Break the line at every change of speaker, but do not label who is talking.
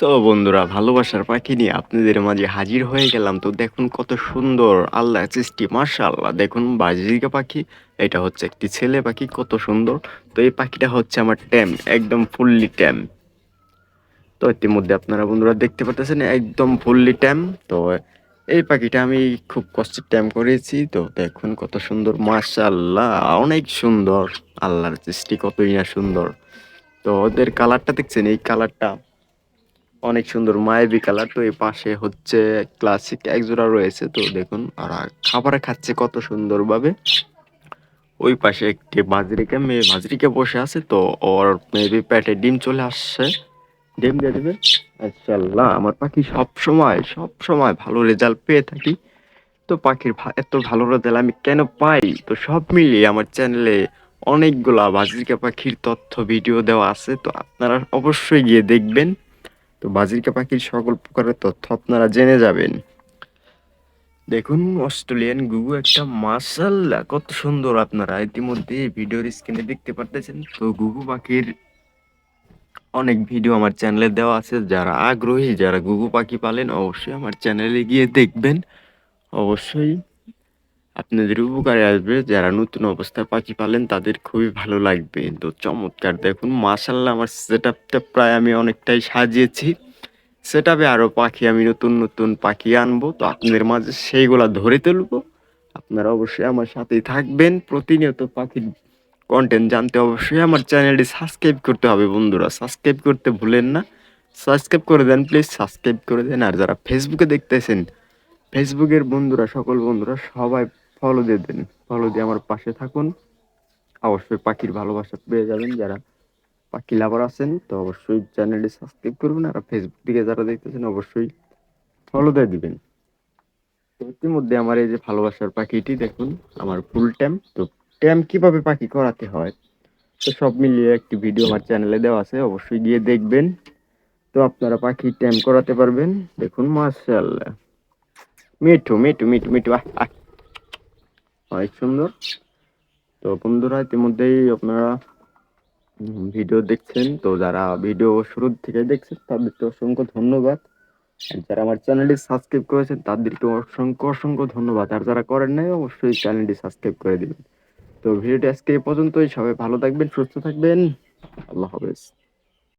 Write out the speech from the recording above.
So বন্ধুরা, ভালোবাসার পাখি নিয়ে আপনাদের মাঝে হাজির হয়ে গেলাম। তো দেখুন কত সুন্দর, আল্লাহ সৃষ্টি, মাশাআল্লাহ। দেখুন বাজিকা পাখি, এটা হচ্ছে একটি ছেলে পাখি, কত সুন্দর। তো এই পাখিটা হচ্ছে আমার ট্যাম, একদম ফুললি ট্যাম। তো ইতিমধ্যে আপনারা বন্ধুরা দেখতে পাচ্ছেন একদম ফুললি ট্যাম। তো এই পাখিটা আমি খুব কষ্টের ট্যাম করেছি। তো দেখুন কত সুন্দর, মাশাআল্লাহ, অনেক সুন্দর। আল্লাহর সৃষ্টি কতই না সুন্দর। তো ওদের কালারটা দেখছেন, এই কালারটা অনেক সুন্দর মায়াবী কালার। তো এই পাশে হচ্ছে ক্লাসিক একজোড়া রয়েছে। তো দেখুন, আর খাবার খাচ্ছে কত সুন্দরভাবে। ওই পাশে একটি বাজরিকে, মেয়ে বাজরিকে বসে আছে। তো ওর মেবি পেটে ডিম চলে আসছে। ডিম দিয়ে দেবে। আচ্ছাল্লাহ আমার পাখি সব সময় সব সময় ভালো রেজাল্ট পেয়ে থাকি। তো পাখির এত ভালো রেজাল্ট আমি কেন পাই? তো সব মিলিয়ে আমার চ্যানেলে অনেকগুলা বাজরিকা পাখির তথ্য ভিডিও দেওয়া আছে। তো আপনারা অবশ্যই গিয়ে দেখবেন। তো বাজিরকা পাখির সকল প্রকারের তথ্য আপনারা জেনে যাবেন। দেখুন, অস্ট্রেলিয়ান গুগু একটা মাসাল্লাহ কত সুন্দর আপনারা। ইতিমধ্যে ভিডিওর স্ক্রিনে দেখতে পারতেছেন। তো গুগু পাখির অনেক ভিডিও আমার চ্যানেলে দেওয়া আছে। যারা আগ্রহী, যারা গুগু পাখি পালেন, অবশ্যই আমার চ্যানেলে গিয়ে দেখবেন। অবশ্যই আপনাদের উপকারে আসবে। যারা নতুন অবস্থায় পাখি পালেন, তাদের খুবই ভালো লাগবে। তো চমৎকার। দেখুন মাসাল্লাহ আমার সেট আপটা প্রায় আমি অনেকটাই সাজিয়েছি। সেট আপে আরও পাখি, আমি নতুন নতুন পাখি আনব। তো আপনাদের মাঝে সেইগুলা ধরে তুলবো। আপনারা অবশ্যই আমার সাথেই থাকবেন। প্রতিনিয়ত পাখির কন্টেন্ট জানতে অবশ্যই আমার চ্যানেলটি সাবস্ক্রাইব করতে হবে, বন্ধুরা। সাবস্ক্রাইব করতে ভুলেন না। সাবস্ক্রাইব করে দেন প্লিজ সাবস্ক্রাইব করে দেন। আর যারা ফেসবুকে দেখতেছেন ফেসবুকের বন্ধুরা, সকল বন্ধুরা সবাই ফলো দিয়ে দেন। ফলো দিয়ে আমার পাশে থাকুন। অবশ্যই পাখির ভালোবাসা পেয়ে যাবেন। যারা পাখি লাভার আছেন, তো অবশ্যই চ্যানেলটি সাবস্ক্রাইব করবেন। আর ফেসবুক থেকে যারা দেখতেছেন, অবশ্যই ফলো দিয়ে দিবেন। ইতিমধ্যে আমার এই যে ভালোবাসার পাখিটি, দেখুন, আমার ফুল ট্যাম তো ট্যাম কীভাবে পাখি করাতে হয়, তো সব মিলিয়ে একটি ভিডিও আমার চ্যানেলে দেওয়া আছে। অবশ্যই গিয়ে দেখবেন। তো আপনারা পাখি ট্যাম করাতে পারবেন। দেখুন, মাশাআল্লাহ। মিঠু মিঠু মিঠু মিঠু আহ। অনেক সুন্দর। তো বন্ধুরা, ইতিমধ্যেই আপনারা ভিডিও দেখছেন। তো যারা ভিডিও শুরু থেকে দেখছেন, তাদেরকে অসংখ্য ধন্যবাদ। যারা আমার চ্যানেলটি সাবস্ক্রাইব করেছেন, তাদেরকে অসংখ্য অসংখ্য ধন্যবাদ। আর যারা করেন নাই, অবশ্যই চ্যানেলটি সাবস্ক্রাইব করে দিবেন। তো ভিডিওটি আজকে এই পর্যন্তই। সবাই ভালো থাকবেন, সুস্থ থাকবেন। আল্লাহ হাফেজ।